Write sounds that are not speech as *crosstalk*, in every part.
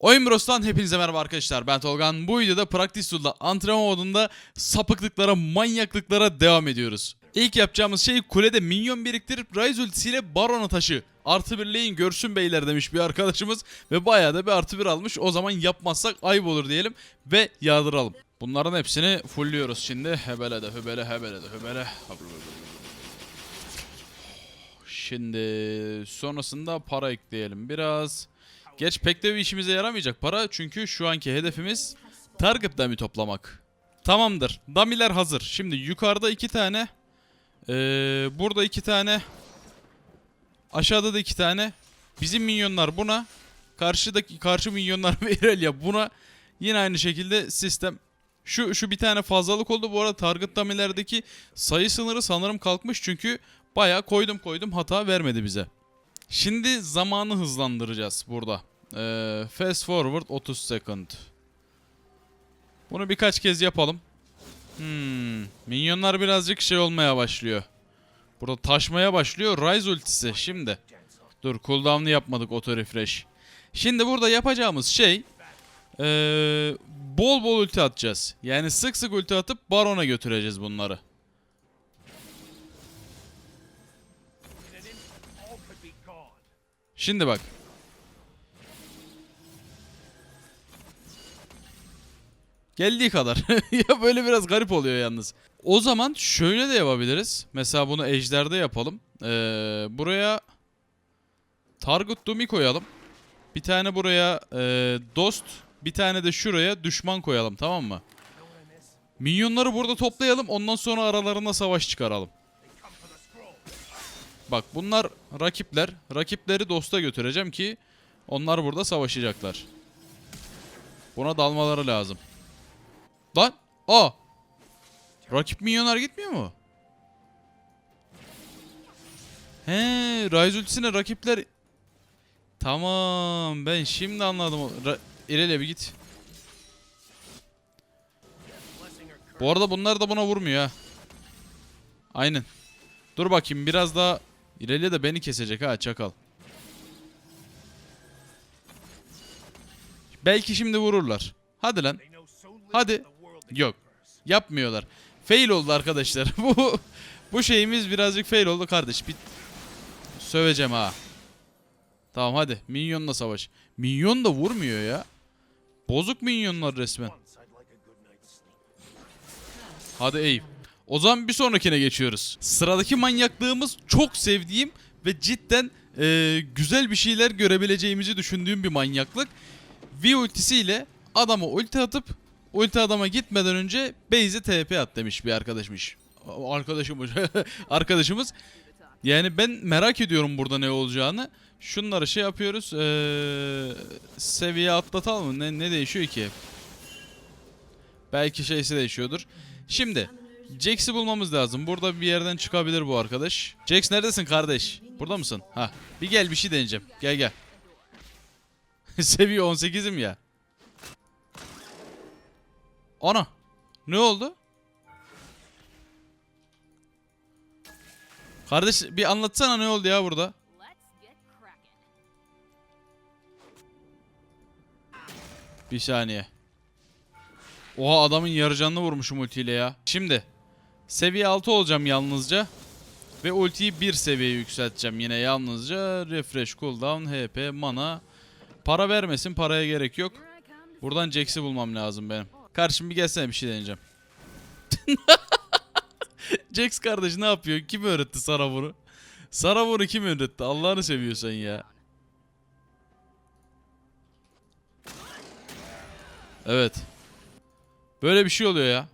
Oyun Bros'tan hepinize merhaba arkadaşlar. Ben Tolgan. Bu videoda Practice Tool'da antrenman modunda sapıklıklara, manyaklıklara devam ediyoruz. İlk yapacağımız şey kulede minyon biriktirip Ryze ultisiyle Baron'a taşı. Artı bir lane görsün beyler demiş bir arkadaşımız. Ve bayağı da bir artı bir almış. O zaman yapmazsak ayıp olur diyelim. Ve yağdıralım. Bunların hepsini fullliyoruz şimdi. Hebele de hebele hebele de hebele. Şimdi sonrasında para ekleyelim biraz. Geç pek de bir işimize yaramayacak para çünkü şu anki hedefimiz target dummy toplamak. Tamamdır. Dummy'ler hazır. Şimdi yukarıda iki tane. ee, burada iki tane. Aşağıda da iki tane. Bizim minyonlar buna. Karşıdaki karşı minyonlar ve Irelia buna. Yine aynı şekilde sistem. Şu şu bir tane fazlalık oldu. Bu arada target dummy'lerdeki sayı sınırı sanırım kalkmış çünkü bayağı koydum koydum hata vermedi bize. Şimdi zamanı hızlandıracağız burada. Ee, fast forward 30 second. Bunu birkaç kez yapalım. Hmm, minyonlar birazcık şey olmaya başlıyor. Burada taşmaya başlıyor. Rise ultisi şimdi. Dur cooldown'u yapmadık auto refresh. Şimdi burada yapacağımız şey ee, bol bol ulti atacağız. Yani sık sık ulti atıp Baron'a götüreceğiz bunları. Şimdi bak. Geldiği kadar. *laughs* ya böyle biraz garip oluyor yalnız. O zaman şöyle de yapabiliriz. Mesela bunu ejderde yapalım. Ee, buraya target dummy koyalım. Bir tane buraya e, dost, bir tane de şuraya düşman koyalım tamam mı? Minyonları burada toplayalım ondan sonra aralarında savaş çıkaralım. Bak bunlar rakipler. Rakipleri dosta götüreceğim ki onlar burada savaşacaklar. Buna dalmaları lazım. Lan! Aa! Rakip minyonlar gitmiyor mu? He, Ryze ultisine rakipler... Tamam, ben şimdi anladım. Ra İrele bir git. Bu arada bunlar da buna vurmuyor ha. Aynen. Dur bakayım biraz daha İrelia de beni kesecek ha çakal. Belki şimdi vururlar. Hadi lan. Hadi. Yok. Yapmıyorlar. Fail oldu arkadaşlar. *laughs* bu bu şeyimiz birazcık fail oldu kardeş. Bir söveceğim ha. Tamam hadi. Minyonla savaş. Minyon da vurmuyor ya. Bozuk minyonlar resmen. Hadi Eyüp. O zaman bir sonrakine geçiyoruz. Sıradaki manyaklığımız çok sevdiğim ve cidden e, güzel bir şeyler görebileceğimizi düşündüğüm bir manyaklık. V ultisiyle adama ulti atıp ulti adama gitmeden önce base'e TP at demiş bir arkadaşmış. Arkadaşımız. *laughs* Arkadaşımız. Yani ben merak ediyorum burada ne olacağını. Şunları şey yapıyoruz. Ee, seviye atlatalım mı? Ne, ne değişiyor ki? Belki şeysi değişiyordur. Şimdi Jax'i bulmamız lazım. Burada bir yerden çıkabilir bu arkadaş. Jax neredesin kardeş? Burada mısın? Ha. Bir gel bir şey deneyeceğim. Gel gel. *laughs* Seviye 18'im ya. Ana. Ne oldu? Kardeş bir anlatsana ne oldu ya burada? Bir saniye. Oha adamın yarı canını vurmuşum ultiyle ya. Şimdi seviye 6 olacağım yalnızca. Ve ultiyi bir seviye yükselteceğim yine yalnızca. Refresh, cooldown, HP, mana. Para vermesin paraya gerek yok. Buradan Jax'i bulmam lazım benim. Karşım bir gelsene bir şey deneyeceğim. *laughs* Jax kardeş ne yapıyor? Kim öğretti sana bunu? Sana bunu kim öğretti? Allah'ını seviyorsan ya. Evet. Böyle bir şey oluyor ya.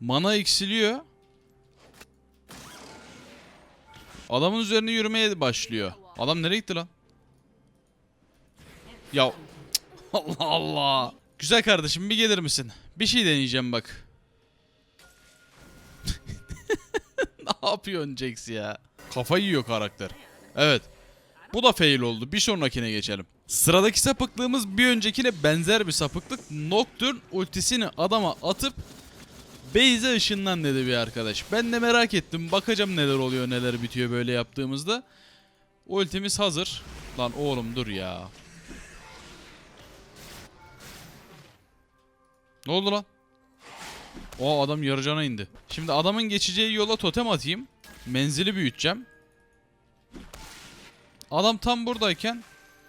Mana eksiliyor. Adamın üzerine yürümeye başlıyor. Adam nereye gitti lan? Ya *laughs* Allah Allah. Güzel kardeşim bir gelir misin? Bir şey deneyeceğim bak. *laughs* ne yapıyorsun Jax ya? Kafayı yiyor karakter. Evet. Bu da fail oldu. Bir sonrakine geçelim. Sıradaki sapıklığımız bir öncekine benzer bir sapıklık. Nocturne ultisini adama atıp Beyze ışınlan dedi bir arkadaş. Ben de merak ettim. Bakacağım neler oluyor neler bitiyor böyle yaptığımızda. Ultimiz hazır. Lan oğlum dur ya. Ne oldu lan? O adam yarıcana indi. Şimdi adamın geçeceği yola totem atayım. Menzili büyüteceğim. Adam tam buradayken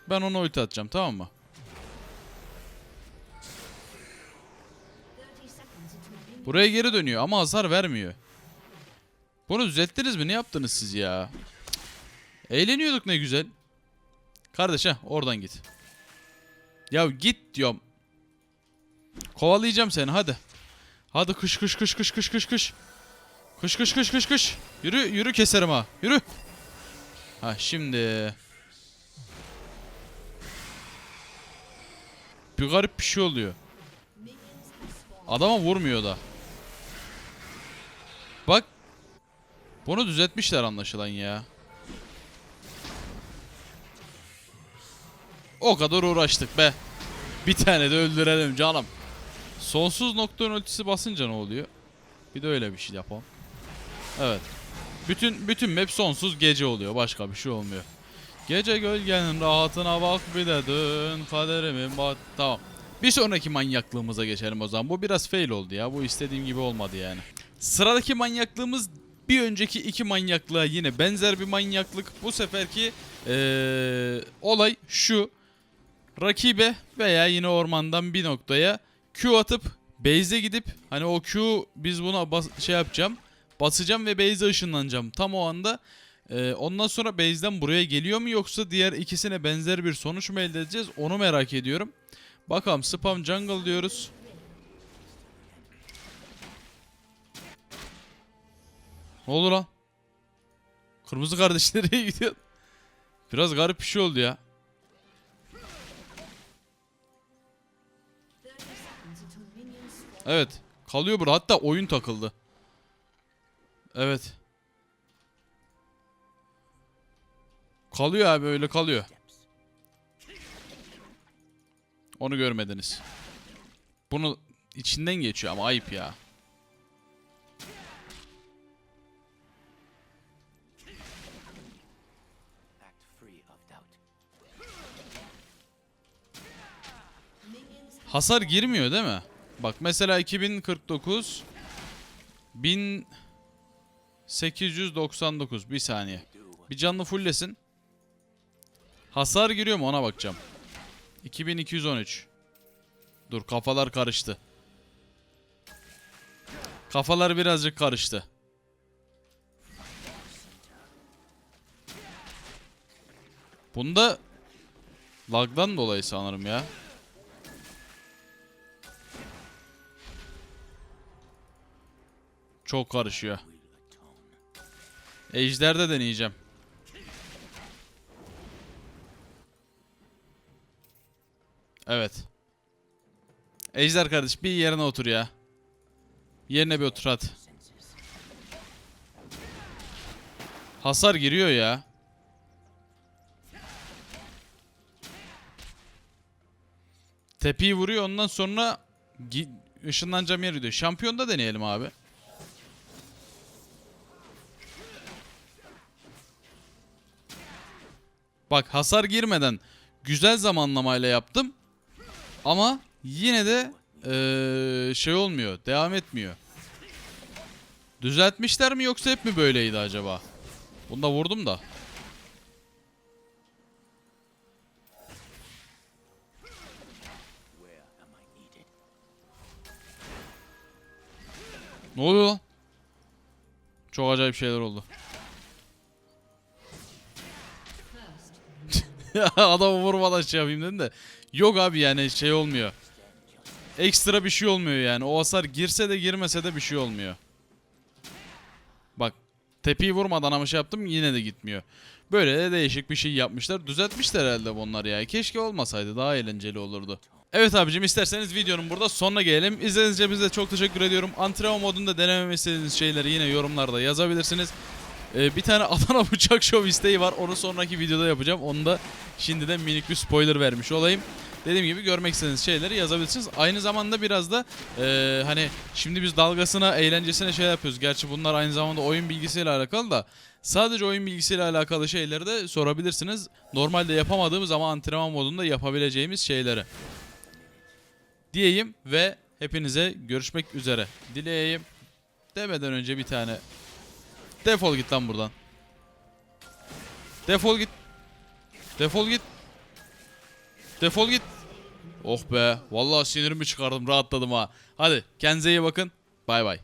ben ona ulti atacağım tamam mı? Buraya geri dönüyor ama hasar vermiyor. Bunu düzelttiniz mi? Ne yaptınız siz ya? Eğleniyorduk ne güzel. Kardeş ha oradan git. Ya git diyorum. Kovalayacağım seni hadi. Hadi kış kış kış kış kış kış kış. Kış kış kış kış kış. Yürü yürü keserim ha. Yürü. Ha şimdi. Bir garip bir şey oluyor. Adama vurmuyor da. Bak. Bunu düzeltmişler anlaşılan ya. O kadar uğraştık be. Bir tane de öldürelim canım. Sonsuz noktanın ultisi basınca ne oluyor? Bir de öyle bir şey yapalım. Evet. Bütün bütün map sonsuz gece oluyor. Başka bir şey olmuyor. Gece gölgenin rahatına bak bir de dön kaderimin bat. Tamam. Bir sonraki manyaklığımıza geçelim o zaman. Bu biraz fail oldu ya. Bu istediğim gibi olmadı yani. Sıradaki manyaklığımız bir önceki iki manyaklığa yine benzer bir manyaklık. Bu seferki eee, olay şu. Rakibe veya yine ormandan bir noktaya Q atıp base'e gidip hani o Q biz buna bas- şey yapacağım. Basacağım ve base'e ışınlanacağım. Tam o anda ee, ondan sonra base'den buraya geliyor mu yoksa diğer ikisine benzer bir sonuç mu elde edeceğiz? Onu merak ediyorum. Bakalım spam jungle diyoruz. Ne oldu lan? Kırmızı kardeş *laughs* nereye gidiyor? Biraz garip bir şey oldu ya. Evet. Kalıyor burada. Hatta oyun takıldı. Evet. Kalıyor abi öyle kalıyor. Onu görmediniz. Bunu içinden geçiyor ama ayıp ya. Hasar girmiyor değil mi? Bak mesela 2049 1899 bir saniye. Bir canlı fulllesin. Hasar giriyor mu ona bakacağım. 2213. Dur kafalar karıştı. Kafalar birazcık karıştı. Bunda lagdan dolayı sanırım ya. Çok karışıyor. Ejder'de deneyeceğim. Evet. Ejder kardeş bir yerine otur ya. Yerine bir otur hadi. Hasar giriyor ya. Tepeyi vuruyor ondan sonra ışınlanacağım yer diyor. Şampiyonda deneyelim abi. Bak hasar girmeden güzel zamanlamayla yaptım. Ama yine de eee, şey olmuyor. Devam etmiyor. Düzeltmişler mi yoksa hep mi böyleydi acaba? Vurdum da. I needed? Ne oluyor lan? Çok acayip şeyler oldu. *laughs* Adamı vurmadan şey yapayım dedim de. Yok abi yani şey olmuyor. Ekstra bir şey olmuyor yani. O hasar girse de girmese de bir şey olmuyor. Bak tepeyi vurmadan ama şey yaptım yine de gitmiyor. Böyle de değişik bir şey yapmışlar. Düzeltmişler herhalde bunlar ya. Keşke olmasaydı daha eğlenceli olurdu. Evet abicim isterseniz videonun burada sonuna gelelim. İzlediğiniz için çok teşekkür ediyorum. Antrenman modunda denememi istediğiniz şeyleri yine yorumlarda yazabilirsiniz. Ee, bir tane *laughs* Adana bıçak şov isteği var. Onu sonraki videoda yapacağım. Onu da şimdiden minik bir spoiler vermiş olayım. dediğim gibi görmek istediğiniz şeyleri yazabilirsiniz. Aynı zamanda biraz da eee, hani şimdi biz dalgasına, eğlencesine şey yapıyoruz. Gerçi bunlar aynı zamanda oyun bilgisiyle alakalı da sadece oyun bilgisiyle alakalı şeyleri de sorabilirsiniz. Normalde yapamadığımız ama antrenman modunda yapabileceğimiz şeyleri. Diyeyim ve hepinize görüşmek üzere. Dileyeyim. Demeden önce bir tane defol git lan buradan. Defol git. Defol git. Defol git. Oh be. Vallahi sinirimi çıkardım rahatladım ha. Hadi kendinize iyi bakın. Bay bay.